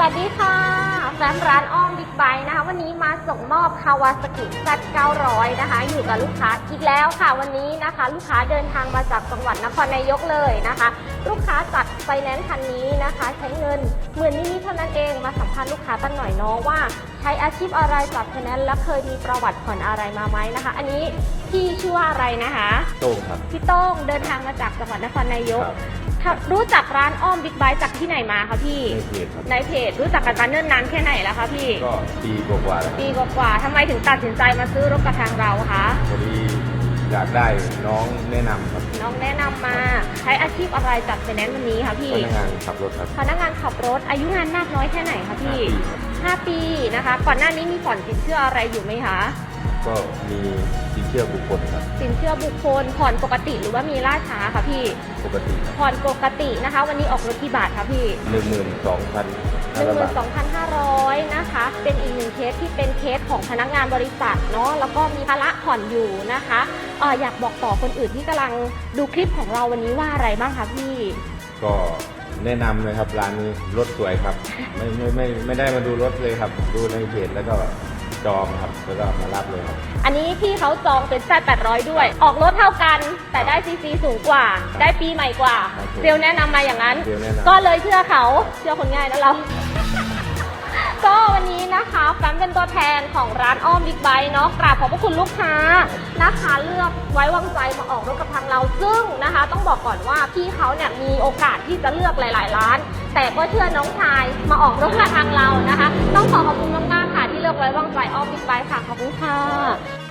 สวัสดีค่ะ แฟมร้านอ้อมบิ๊กไบค์นะคะ วันนี้มาส่งมอบคาวาสกิ Z900 นะคะ อยู่กับลูกค้าอีกแล้วค่ะวันนี้นะคะ ลูกค้าเดินทางมาจากจังหวัดนครนายกเลยนะคะ ลูกค้าจัดไฟแนนซ์คันนี้นะคะ ใช้เงินหมื่นนิดๆเท่านั้นเองมาสัมภาษณ์ลูกค้ากันหน่อยเนาะว่า ใช้อาชีพอะไรจัดไฟแนนซ์และเคยมีประวัติผ่อนอะไรมาไหมนะคะ อันนี้พี่ชื่อว่าอะไรนะคะโต้งครับ พี่โต้งเดินทางมาจากจังหวัดนครนายกครับ ถ้ารู้จักร้านอ้อมบิ๊กไบค์จากที่ไหนมาคะพี่ ในเพจครับ ในเพจรู้จักกันมาเนิ่นนานแค่ไหนแล้วคะพี่ ก็ปีกว่าๆแล้วครับปีกว่าๆทำไมถึงตัดสินใจมาซื้อรถกับทางเราคะพอดี อยากได้น้องแนะนำครับน้องแนะนำมาใช้อาชีพอะไรจัดไฟแนนซ์วันนี้คะพี่พนักงานขับรถครับพนักงานขับรถอายุงานมากน้อยแค่ไหนคะพี่ห้าปีครับ5 ปีนะคะ ก่อนหน้านี้มีผ่อนสินเชื่ออะไรอยู่ไหมคะก็มีสินเชื่อบุคคลครับสินเชื่อบุคคลผ่อนปกติหรือว่ามีล่าช้าคะพี่ปกติครับผ่อนปกตินะคะ วันนี้ออกรถกี่บาทคะพี่หนึ่งหมื่นสองพันหห้านึ่งร้อยหมื่บานทสองพันห้าร้อย นะคะ เป็นอีกหนึ่งเคสที่เป็นเคสของพนักงานบริษัทเนาะแล้วก็มีภาระผ่อนอยู่นะคะเอออยากบอกต่อคนอื่นที่กำลังดูคลิปของเราวันนี้ว่าอะไรบ้างคะพี่ ก็แนะนำเลยครับร้านนี้รถสวยครับ ไม่ไม่ไม่ไม่ได้มาดูรถเลยครับ ดูในเพจแล้วก็จองครับแล้วก็มารับเลยครับ อันนี้พี่เขาจองเป็นแซด800 ด้วย ออกรถเท่ากันแต่ได้ซีซีสูงกว่า ได้ปีใหม่กว่าครับผมเซลลแนะนำมาอย่างนั้น เซลล์แนะนำ ก็เลยเชื่อเขาเชื่อคนง่ายนะเราก็วันนี้ นะคะแฟ้มเป็นตัวแทนของร้านอ้อมบิ๊กไบค์เนาะกราบขอบพระคุณลูกค้านะคะ เลือกไว้วางใจมาออกรถกับทางเราซึ่งนะคะ ต้องบอกก่อนว่าพี่เขาเนี่ยมีโอกาสที่จะเลือกหลาย ๆ ร้าน แต่ก็เชื่อน้องชายมาออกรถกับทางเรานะคะ ต้องขอขอบคุณมากๆค่ะที่เลือกไว้วางใจอ้อมบิ๊กไบค์ค่ะขอบคุณค่ะ